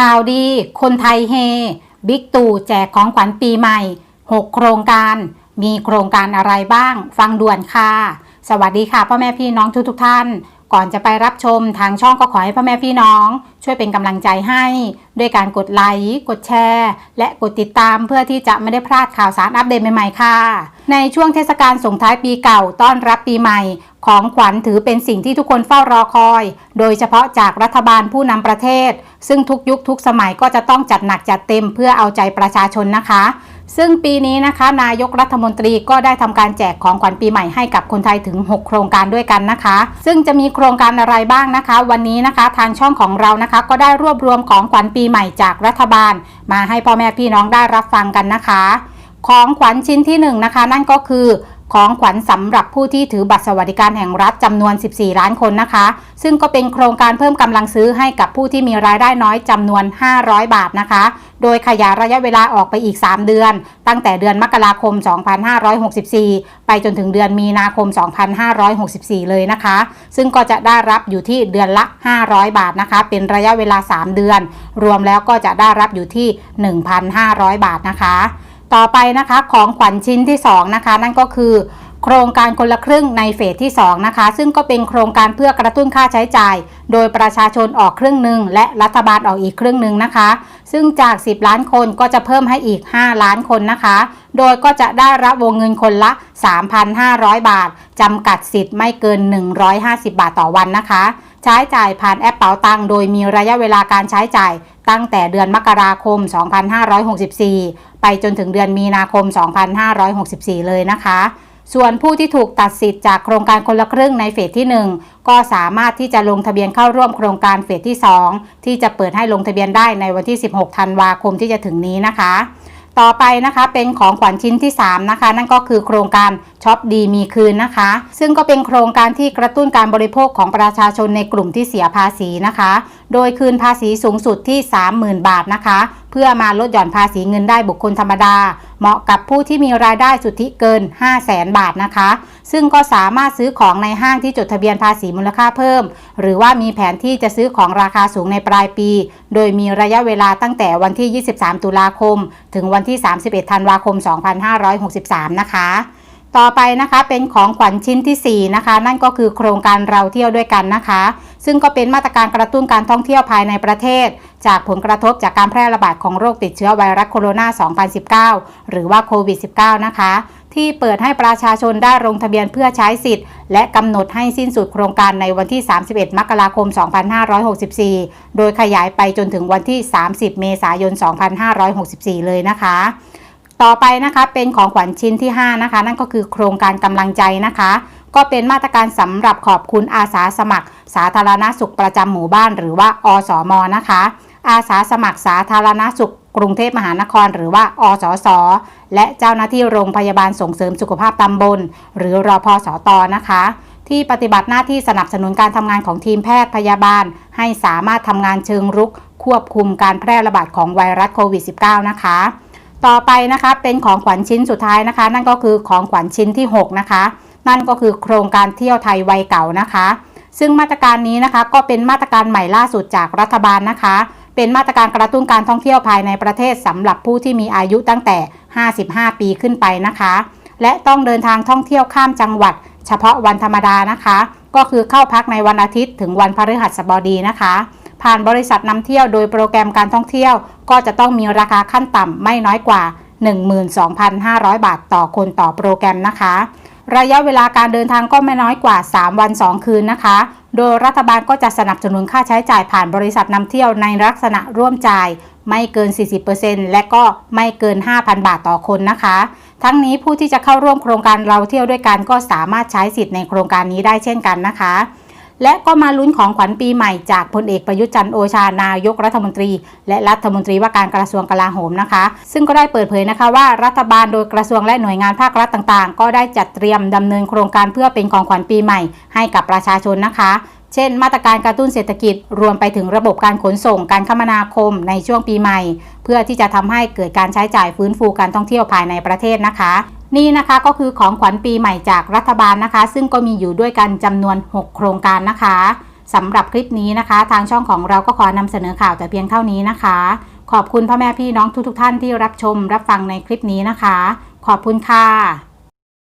ข่าวดี คนไทยเฮ บิ๊กตู่แจกของขวัญปีใหม่ 6 โครงการ มีโครงการอะไรบ้าง ฟังด่วนค่ะ สวัสดีค่ะพ่อแม่พี่น้องทุกทุกท่าน ก่อนจะไปรับชมทางช่องก็ขอให้พ่อแม่พี่น้อง ช่วยเป็นกำลังใจให้ด้วยการกดไลค์ กดแชร์ และกดติดตามเพื่อที่จะไม่ได้พลาดข่าวสารอัปเดตใหม่ๆค่ะ ในช่วงเทศกาลส่งท้ายปีเก่าต้อนรับปีใหม่ ของขวัญถือเป็นสิ่งที่ทุกคนเฝ้ารอคอย โดยเฉพาะจากรัฐบาลผู้นำประเทศ ซึ่งทุกยุคทุกสมัยก็จะต้องจัดหนักจัดเต็มเพื่อเอาใจประชาชนนะคะ ซึ่งปีนี้นะคะ นายกรัฐมนตรีก็ได้ทำการแจกของขวัญปีใหม่ให้กับคนไทยถึง 6 โครงการด้วยกันนะคะ ซึ่งจะมีโครงการอะไรบ้างนะคะ วันนี้นะคะทางช่องของเรานะคะ ก็ได้รวบรวมของขวัญปีใหม่จากรัฐบาล มาให้พ่อแม่พี่น้องได้รับฟังกันนะคะ ของขวัญชิ้นที่1นงนะคะ นั่นก็คือ ของขวัญสำหรับผู้ที่ถือบัตรสวัสดิการแห่งรัฐจำนวน 14 ล้านคนนะคะ ซึ่งก็เป็นโครงการเพิ่มกำลังซื้อให้กับผู้ที่มีรายได้น้อยจำนวน 500 บาทนะคะ โดยขยายระยะเวลาออกไปอีก 3 เดือน ตั้งแต่เดือนมกราคม 2564 ไปจนถึงเดือนมีนาคม 2564 เลยนะคะ ซึ่งก็จะได้รับอยู่ที่เดือนละ 500 บาทนะคะ เป็นระยะเวลา 3 เดือน รวมแล้วก็จะได้รับอยู่ที่ 1,500 บาทนะคะ ต่อไปนะคะของขวัญชิ้นที่ 2 นะคะ นั่นก็คือ โครงการคนละครึ่งในเฟสที่ 2 นะคะ ซึ่งก็เป็นโครงการเพื่อกระตุ้นค่าใช้จ่าย โดยประชาชนออกครึ่งหนึ่งและรัฐบาลออกอีกครึ่งหนึ่งนะคะ ซึ่งจาก 10 ล้านคนก็จะเพิ่มให้อีก 5 ล้านคนนะคะ โดยก็จะได้รับวงเงินคนละ 3,500 บาทจำกัดสิทธิ์ไม่เกิน 150 บาทต่อวันนะคะ ใช้จ่ายผ่านแอปเป๋าตังโดยมีระยะเวลาการใช้จ่ายตั้งแต่เดือนมกราคม 2564 ไปจนถึงเดือนมีนาคม 2564 เลยนะคะ ส่วนผู้ที่ถูกตัดสิทธิ์จากโครงการคนละครึ่งในเฟสที่ 1 ก็สามารถที่จะลงทะเบียนเข้าร่วมโครงการเฟสที่ 2 ที่จะเปิดให้ลงทะเบียนได้ในวันที่ 16 ธันวาคมที่จะถึงนี้นะคะ ต่อไปนะคะเป็นของขวัญชิ้นที่ 3 นะคะ นั่นก็คือโครงการช็อปดีมีคืนนะคะ ซึ่งก็เป็นโครงการที่กระตุ้นการบริโภคของประชาชนในกลุ่มที่เสียภาษีนะคะ โดยคืนภาษีสูงสุดที่ 30,000 บาทนะคะ เพื่อมาลดหย่อนภาษีเงินได้บุคคลธรรมดา เหมาะกับผู้ที่มีรายได้สุทธิเกิน 5 0 0แสนบาทนะคะ ซึ่งก็สามารถซื้อของในห้างที่จดทะเบียนภาษีมูลค่าเพิ่ม หรือว่ามีแผนที่จะซื้อของราคาสูงในปลายปี โดยมีระยะเวลาตั้งแต่วันที่ 23 ตุลาคม ถึงวันที่ 31 ธันวาคม 2563 นะคะ ต่อไปนะคะเป็นของขวัญชิ้นที่ 4 นะคะ นั่นก็คือโครงการเราเที่ยวด้วยกันนะคะ ซึ่งก็เป็นมาตรการกระตุ้นการท่องเที่ยวภายในประเทศ จากผลกระทบจากการแพร่ระบาดของโรคติดเชื้อไวรัสโคโรนา 2019 หรือว่าโควิด -19 นะคะ ที่เปิดให้ประชาชนได้ลงทะเบียนเพื่อใช้สิทธิ์ และกำหนดให้สิ้นสุดโครงการในวันที่ 31 มกราคม 2564 โดยขยายไปจนถึงวันที่ 30 เมษายน 2564 เลยนะคะ ต่อไปนะคะเป็นของขวัญชิ้นที่ 5 นะคะ นั่นก็คือโครงการกำลังใจนะคะ ก็เป็นมาตรการสำหรับขอบคุณอาสาสมัคร สาธารณสุขประจำหมู่บ้าน หรือว่าอสมนะคะ อาสาสมัครสาธารณสุขกรุงเทพมหานคร หรือว่า อสส และเจ้าหน้าที่โรงพยาบาลส่งเสริมสุขภาพตำบล หรือรอพสตนะคะ ที่ปฏิบัติหน้าที่สนับสนุนการทำงานของทีมแพทย์พยาบาล ให้สามารถทำงานเชิงรุก ควบคุมการแพร่ระบาดของไวรัสโควิด -19 นะคะ ต่อไปนะคะเป็นของขวัญชิ้นสุดท้ายนะคะ นั่นก็คือของขวัญชิ้นที่ 6 นะคะ นั่นก็คือโครงการเที่ยวไทยวัยเก่านะคะ ซึ่งมาตรการนี้นะคะก็เป็นมาตรการใหม่ล่าสุดจากรัฐบาลนะคะ เป็นมาตรการกระตุ้นการท่องเที่ยวภายในประเทศสำหรับผู้ที่มีอายุตั้งแต่ 55 ปีขึ้นไปนะคะ และต้องเดินทางท่องเที่ยวข้ามจังหวัด เฉพาะวันธรรมดานะคะ ก็คือเข้าพักในวันอาทิตย์ถึงวันพฤหัสบดีนะคะ ผ่านบริษัทนำเที่ยวโดยโปรแกรมการท่องเที่ยว ก็จะต้องมีราคาขั้นต่ำไม่น้อยกว่า 12,500 บาทต่อคนต่อโปรแกรมนะคะ ระยะเวลาการเดินทางก็ไม่น้อยกว่า 3 วัน 2 คืนนะคะ โดยรัฐบาลก็จะสนับสนุนค่าใช้จ่ายผ่านบริษัทนำเที่ยวในลักษณะร่วมจ่ายไม่เกิน 40%และก็ไม่เกิน 5,000 บาทต่อคนนะคะ ทั้งนี้ผู้ที่จะเข้าร่วมโครงการเราเที่ยวด้วยกันก็สามารถใช้สิทธิ์ในโครงการนี้ได้เช่นกันนะคะ และก็มาลุ้นของขวัญปีใหม่จากพลเอกประยุทธ์จันทร์โอชานายกรัฐมนตรี และรัฐมนตรีว่าการกระทรวงกลาโหมนะคะ ซึ่งก็ได้เปิดเผยนะคะว่ารัฐบาลโดยกระทรวงและหน่วยงานภาครัฐต่างๆ ก็ได้จัดเตรียมดำเนินโครงการเพื่อเป็นของขวัญปีใหม่ให้กับประชาชนนะคะเช่น มาตรการกระตุ้นเศรษฐกิจ รวมไปถึงระบบการขนส่งการคมนาคมในช่วงปีใหม่ เพื่อที่จะทำให้เกิดการใช้จ่ายฟื้นฟูการท่องเที่ยวภายในประเทศนะคะ นี่นะคะก็คือของขวัญปีใหม่จากรัฐบาลนะคะ ซึ่งก็มีอยู่ด้วยกันจำนวน 6 โครงการนะคะสำหรับคลิปนี้นะคะ ทางช่องของเราก็ขอนำเสนอข่าวแต่เพียงเท่านี้นะคะ ขอบคุณพ่อแม่พี่น้องทุกๆท่านที่รับชมรับฟังในคลิปนี้นะคะ ขอบคุณค่ะ